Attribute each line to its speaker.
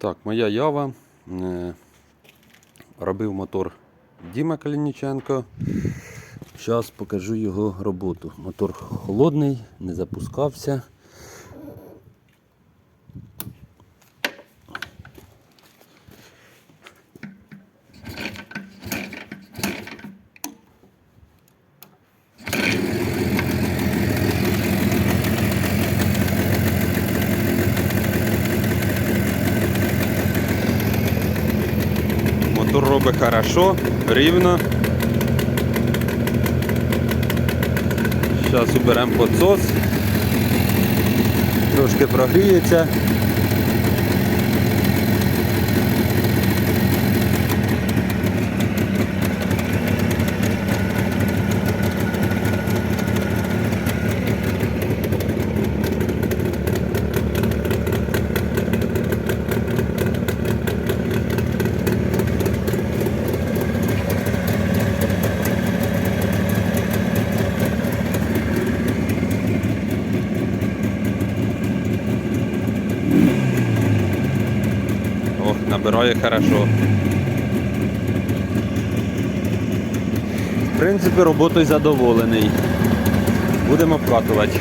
Speaker 1: Так, моя ява. Е, Робив мотор Діма Калініченко. Зараз покажу його роботу. Мотор холодний, не запускався. Мотор робить хорошо, рівно. Зараз уберемо подсос. Трошки прогріється. Набирає хорошо. В принципі, роботою задоволений. Будемо вкатувати.